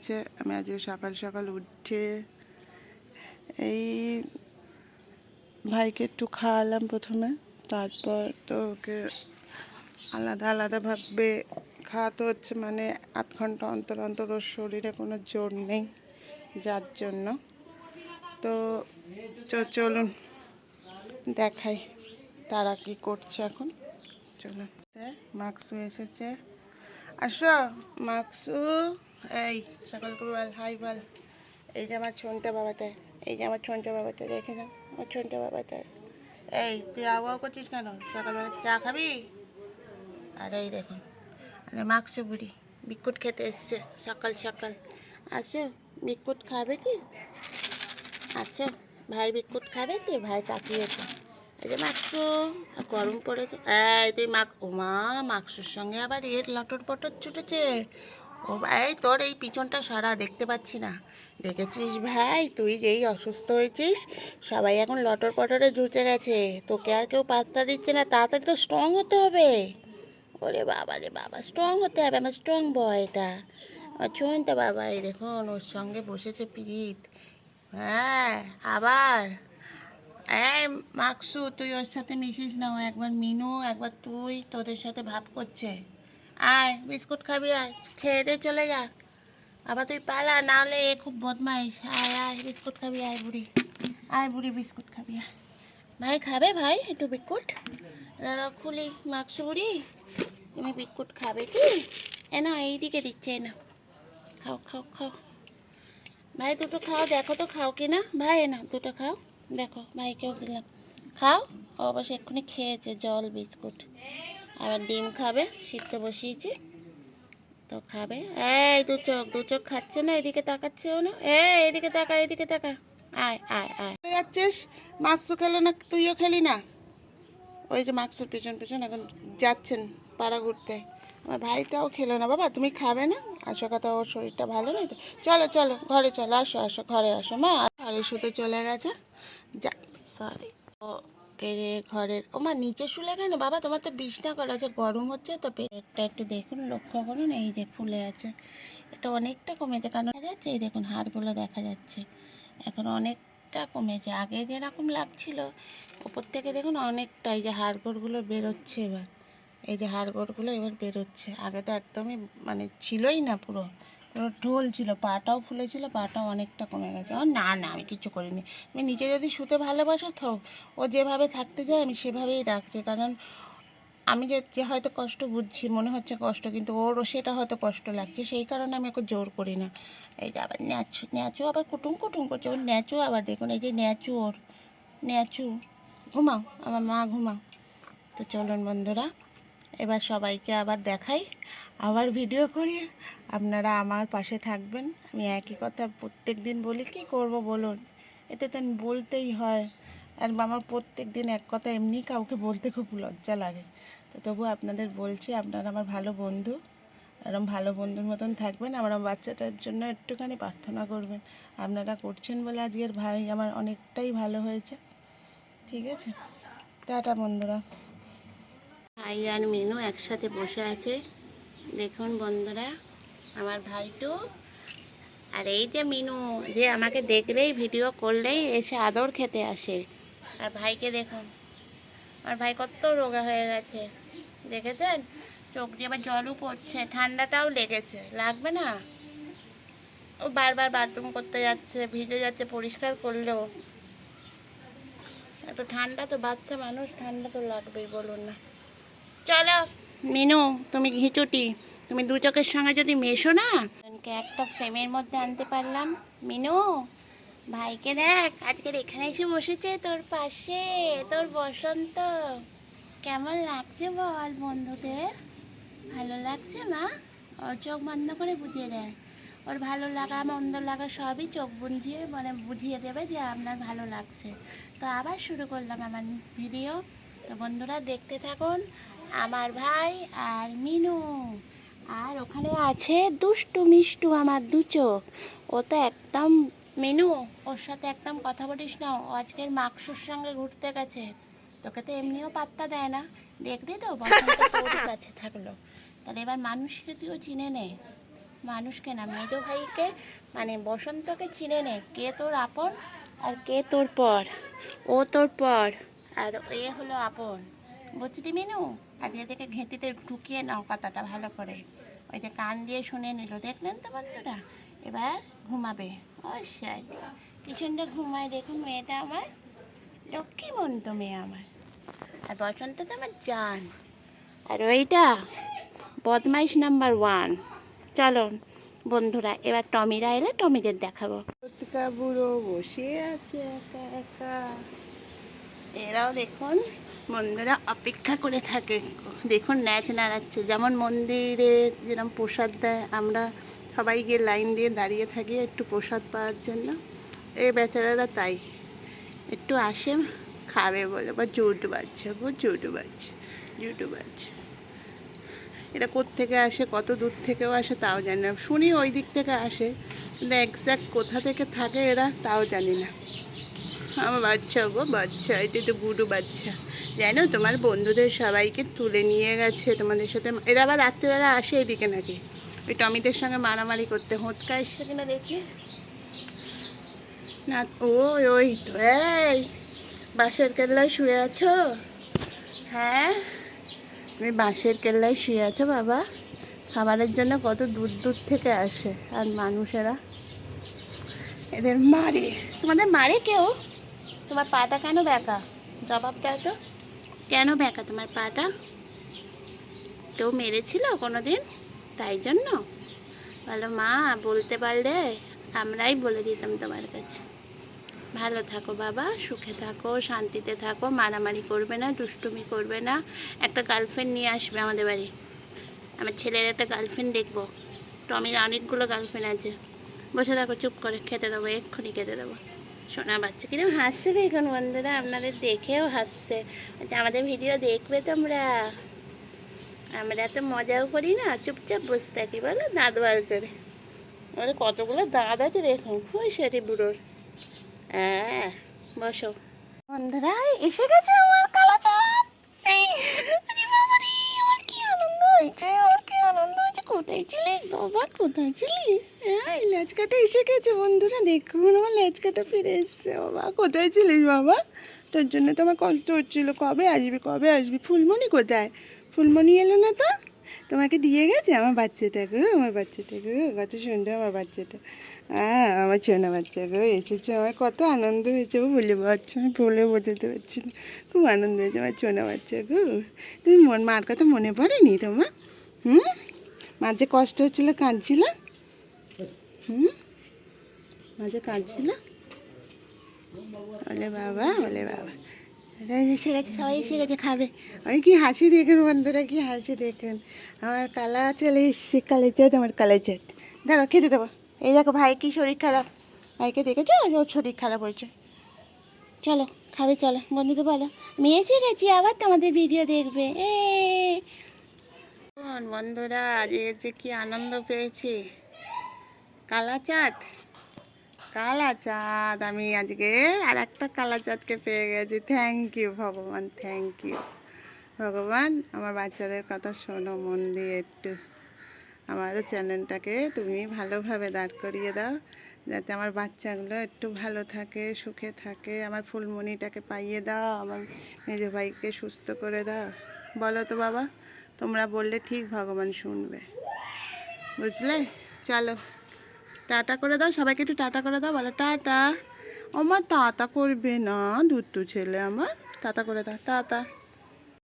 গেছে আমি আজকে সকাল সকাল উঠে এই ভাইকে একটু খাওয়ালাম প্রথমে। তারপর তো ওকে আলাদা আলাদাভাবে খাওয়াতে হচ্ছে মানে আধ ঘণ্টা অন্তর অন্তর ওর শরীরে কোনো জোর নেই যার জন্য। তো চলুন দেখাই তারা কি করছে এখন। চলুন, মাকসু এসেছে। আসো, মাকসু। এই, সকাল করে বল, হাই বল। এই যে আমার ছোনটা বাবাতে, এই যে আমার ছোনটা বাবাটা দেখে না আমার ছোনটা বাবাতে। এই, তুই আবহাওয়া করছিস কেন? সকালবেলা চা খাবি? আর এই দেখুন মানে মাকসু বুড়ি, বিস্কুট খেতে এসছে, সকাল সকাল। আসো, বিস্কুট খাবে কি? আচ্ছা ভাই বিস্কুট খাবে কি? ভাই তাকিয়েছে। এই যে মাকসু আর গরম পড়েছে। এই, তুই মাক ও মা মাকসুর সঙ্গে আবার এর লটর পটর ছুটেছে। ও ভাই, তোর এই পিছনটা সারা দেখতে পাচ্ছি না। দেখেছিস ভাই, তুই যেই অসুস্থ হয়েছিস, সবাই এখন লটর পটরে জুচে গেছে। তোকে আর কেউ পাত্তা দিচ্ছে না তাড়াতাড়ি তো স্ট্রং হতে হবে। ওরে বাবা রে বাবা স্ট্রং হতে হবে, আমার স্ট্রং বয় এটা। আর চুন তো বাবা, এই দেখুন, ওর সঙ্গে বসেছে পিরিত। হ্যাঁ আবার। এই মাকসু, তুই ওর সাথে মিশিস না একবার মিনু, একবার তুই তোদের সাথে ভাব করছে। আয়, বিস্কুট খাবি, আয়। খেয়ে দিয়ে চলে যা। আবার তুই পালা নাহলে এ খুব বদমাইশ। আয় আয়, বিস্কুট খাবি, আয় বুড়ি। আয় বুড়ি, বিস্কুট খাবি, আয়। ভাই, খাবে ভাই একটু বিস্কুট? দাদা খুলি মাকসু বুড়ি, তুমি বিস্কুট খাবে কি? এ না এইদিকে দিচ্ছে, এ না খাও খাও খাও। ভাই, দুটো খাও, দেখো তো খাও কি না? ভাই, এ দুটো খাও। দেখো, ভাইকেও দিলাম। খাও? অবশ্য এক্ষুনি খেয়েছে, জল, বিস্কুট। আবার ডিম খাবে, সিদ্ধ বসিয়েছি। তো খাবে। এই, দু চোখ দু চোখ খাচ্ছে না, এদিকে তাকাচ্ছেও না। এই, এদিকে তাকা এদিকে তাকা। আয় আয় আয়। যাচ্ছিস? মাক্সু খেলো না, তুইও খেলি না? ওই যে মাক্সুর পেছন পেছন, এখন যাচ্ছেন পাড়া ঘুরতে। আমার ভাইটাও খেলো না, বাবা, তুমি খাবে না? আসো কথা, ওর শরীরটা ভালো নেই তো। চলো চলো, ঘরে চলো, আসো আসো, ঘরে আসো। মা ঘরে শুতে চলে গেছে। যা সরি ও কেড়ে ঘরের, ও মা, নিচে শুলে কেন? বাবা, তোমার তো বিছনা করা আছে, গরম হচ্ছে তো, পেটটা একটু দেখুন, লক্ষ্য করুন, এই যে ফুলে আছে। এটা অনেকটা কমেছে, কারণ দেখা যাচ্ছে, এই দেখুন, হাড়গুলো দেখা যাচ্ছে। এখন অনেকটা কমেছে, আগে যেরকম লাগছিল, ওপর থেকে দেখুন, অনেকটা এই যে হাড়গোড়গুলো বেরোচ্ছে এবার। এই যে হাড়গোড়গুলো এবার বেরোচ্ছে, আগে তো একদমই মানে ছিলই না পুরো। পুরো ঢোল ছিল, পাটাও ফুলেছিল, পাটাও অনেকটা কমে গেছে। ও না না, আমি কিছু করিনি। আমি নিচে যদি শুতে ভালোবাসো তো ও যেভাবে থাকতে যায় আমি সেভাবেই রাখছি। কারণ আমি যে যে হয়তো কষ্ট বুঝছি, মনে হচ্ছে কষ্ট, কিন্তু ওরও সেটা হয়তো কষ্ট লাগছে। সেই কারণে আমি ওকে জোর করি না। এই যে আবার ন্যাচু ন্যাচু আবার কুটুম কুটুম করছে। ওর ন্যাচু আবার দেখুন, এই যে ন্যাচু ওর। ন্যাচু, ঘুমাও, আমার মা ঘুমাও। তো চলুন বন্ধুরা এবার সবাইকে আবার দেখাই। আবার ভিডিও করি। আপনারা আমার পাশে থাকবেন। আমি একই কথা প্রত্যেক দিন বলি, কি করব বলুন? এতে তো বলতেই হয়। আর আমার প্রত্যেক দিন এক কথা এমনি কাউকে বলতে খুব লজ্জা লাগে। তো তবু আপনাদের বলছি, আপনারা আমার ভালো বন্ধু। এরম ভালো বন্ধুর মতন থাকবেন। আমার বাচ্চাটার জন্য একটুখানি প্রার্থনা করবেন। আপনারা করছেন বলে আজকের ভাই আমার অনেকটাই ভালো হয়েছে। ঠিক আছে? টাটা বন্ধুরা। ভাই আর মিনু একসাথে বসে আছে। দেখুন বন্ধুরা, আমার ভাইটু। আর এই যে মিনু, যে আমাকে দেখলেই ভিডিও করলেই এসে আদর খেতে আসে। আর ভাইকে দেখুন আর ভাই কত রোগা হয়ে গেছে। দেখেছেন? চোখ দিয়ে আবার জলও পড়ছে, ঠান্ডাটাও লেগেছে। লাগবে না? ও বারবার বাথরুম করতে যাচ্ছে, ভিজে যাচ্ছে, পরিষ্কার করলেও। একটু ঠান্ডা তো, বাচ্চা মানুষ, ঠান্ডা তো লাগবেই, বলুন না। চলো। মিনু তুমি ঘিচুটি। তুমি দু চোখের সঙ্গে যদি মেশো না। একটা ফ্রেমের মধ্যে আনতে পারলাম। মিনু ভাইকে দেখ আজকের এখানে এসে বসেছে তোর পাশে তোর বসন্ত। কেমন লাগছে বল বন্ধুদের? ভালো লাগছে মা? ওর চোখ বন্ধ করে বুঝিয়ে দেয় ওর ভালো লাগা মন্দ লাগা সবই চোখ বুঝিয়ে মানে বুঝিয়ে দেবে যে আপনার ভালো লাগছে। তো আবার শুরু করলাম আমার ভিডিও। তো বন্ধুরা দেখতে থাকুন। আমার ভাই আর মিনু। আর ওখানে আছে দুষ্টু মিষ্টু আমার দু চোখ। ও তো একদম, মিনু, ওর সাথে একদম কথা বলিস না। ও আজকের মাকসুর সঙ্গে ঘুরতে গেছে। তোকে তো এমনিও পাত্তা দেয় না। দেখবি তো, বসন্ত তোর কাছে থাকল। তাহলে এবার মানুষকে তুইও চিনে নে। মানুষকে না, মেজো ভাইকে মানে বসন্তকে চিনে নে। কে তোর আপন আর কে তোর পর। ও তোর পর, আর এ হলো আপন। বুঝলি মিনু? আজকে থেকে ঘেঁটিতে ঢুকিয়ে নাও কথাটা ভালো করে। ওই যে কান দিয়ে শুনে নিল, দেখলেন তো বন্ধুরা? এবার ঘুমাবে। অবশ্যই কি সুন্দর ঘুমায় দেখুন মেয়েটা আমার। লক্ষ্মীমন্ত মেয়ে আমার। আর বসন্ত তো আমার জান। আর ওইটা বদমাইশ নাম্বার ওয়ান। চলো বন্ধুরা, এবার টমিরা এলে টমিদের দেখাবো। বুড়ো বসে আছে একা একা। এরাও দেখুন বন্ধুরা অপেক্ষা করে থাকে। দেখুন ন্যাচ নাড়াচ্ছে। যেমন মন্দিরে যেরকম প্রসাদ দেয়, আমরা সবাই গিয়ে লাইন দিয়ে দাঁড়িয়ে থাকি একটু প্রসাদ পাওয়ার জন্য। এই বেচারারা তাই। একটু আসে, খাবে বলে। বা জুট বাচ্চা গো, জুট বাচ্চা জুটু বাচ্চা এটা থেকে আসে, কত দূর থেকেও আসে তাও জানি না। শুনি ওই দিক থেকে আসে, কিন্তু এক্স্যাক্ট কোথা থেকে থাকে এরা তাও জানি না। আমার বাচ্চা গো, বাচ্চা, এটা তো বুড়ো বাচ্চা। জানো, তোমার বন্ধুদের সবাইকে তুলে নিয়ে গেছে তোমাদের সাথে। এরা আবার রাত্রিবেলা আসে এদিকে নাকি? ওই টমিদের সঙ্গে মারামারি করতে হোঁটকা এসছে কিনা দেখি? না, ওই ওই তো, এই, বাঁশের কেল্লায় শুয়ে আছো? হ্যাঁ? তুমি বাঁশের কেল্লায় শুয়ে আছো বাবা? খাবারের জন্য কত দূর দূর থেকে আসে, আর মানুষেরা। এদের মারে। তোমাদের মারে কেউ? তোমার পাটা কেন ব্যাকা? জবাবটা তো কেন ব্যাকা তোমার পাটা? কেউ মেরেছিল কোনো দিন তাই জন্য? বলো মা, বলতে পারলে আমরাই বলে দিতাম তোমার কাছে। ভালো থাকো বাবা, সুখে থাকো, শান্তিতে থাকো, মারামারি করবে না, দুষ্টুমি করবে না। একটা গার্লফ্রেন্ড নিয়ে আসবে আমাদের বাড়ি। আমার ছেলের একটা গার্লফ্রেন্ড দেখব। টমির অনেকগুলো গার্লফ্রেন্ড আছে। বসে থাকো, চুপ করে, খেতে দেবো, এক্ষুনি খেতে দেবো। সোনা বাচ্চা কিরম হাসছে দেখুন বন্ধুরা আপনাদের দেখেও হাসছে। আচ্ছা আমাদের ভিডিও দেখবে তোমরা? আমরা তো মজাও করি না, চুপচাপ বসে থাকি, বলো দাঁত বার করে। আমাদের কতগুলো দাঁত আছে দেখুন, ওই সেটি বুড়োর। হ্যাঁ বসো। বন্ধুরা, এসে গেছে আমার কালা চাঁদ। আমার কি আনন্দ হয়েছে, আমার কি আনন্দ হয়েছে, কোথায় ছিলিস বাবা কোথায় ছিলিস? হ্যাঁ এই লেচকাটা এসে গেছে বন্ধুরা, দেখুন আমার লেচকাটা ফিরে এসছে। বাবা, কোথায় ছিলিস বাবা? তোর জন্য তো আমার কষ্ট হচ্ছিল। কবে আসবি কবে আসবি? ফুলমণি কোথায়? ফুলমণি এলো না তো? তোমাকে দিয়ে গেছে আমার বাচ্চাটা গো, আমার বাচ্চাটা গো, কত সুন্দর আমার বাচ্চাটা। হ্যাঁ আমার ছোনা বাচ্চা গো, এসেছে আমার, কত আনন্দ হয়েছে, ও বলে বাচ্চা আমি বলে বোঝাতে পারছি না। খুব আনন্দ হয়েছে আমার ছোনা বাচ্চা গো। তুমি মন, মার কথা মনে পড়েনি তোমার? হুম? যে কষ্ট হচ্ছিল, কাঁদছিল। হুম? মাঝে কাঁদছিল। বলে বাবা বলে বাবা। এসে গেছে, সবাই এসে গেছে, খাবে। ওই কি হাসি দেখেন, বন্ধুরা, কি হাসি দেখেন? আমার কালা চলে এসছে, কালে চাঁদ আমার কালে চাঁদ দাঁড়ো খেতে দেবো। এই দেখো, ভাই কি শরীর খারাপ। ভাইকে দেখেছে? ওর শরীর খারাপ হয়েছে। চলো, খাবে, চলো। বন্ধুদের বলো, আমি এসে গেছি, আবার তোমাদের ভিডিও দেখবে। এ বন্ধুরা, আজ যে কি আনন্দ পেয়েছি। কালা চাঁদ কালা চাঁদ আমি আজকে আর একটা কালা চাঁদকে পেয়ে গেছি। থ্যাংক ইউ ভগবান থ্যাংক ইউ ভগবান, আমার বাচ্চাদের কথা শোনো মন দিয়ে একটু। আমারও চ্যানেলটাকে তুমি ভালোভাবে দাঁড় করিয়ে দাও, যাতে আমার বাচ্চাগুলো একটু ভালো থাকে, সুখে থাকে। আমার ফুলমণিটাকে পাইয়ে দাও, আমার মেজ ভাইকে সুস্থ করে দাও। বলো তো বাবা তোমরা বললে ঠিক ভগবান শুনবে। বুঝলে? চলো। টাটা করে দাও। সবাইকে একটু টাটা করে দাও। বলো, টাটা। আমার তাতা করবে না দুটো ছেলে আমার। তাতা করে দাও। টাটা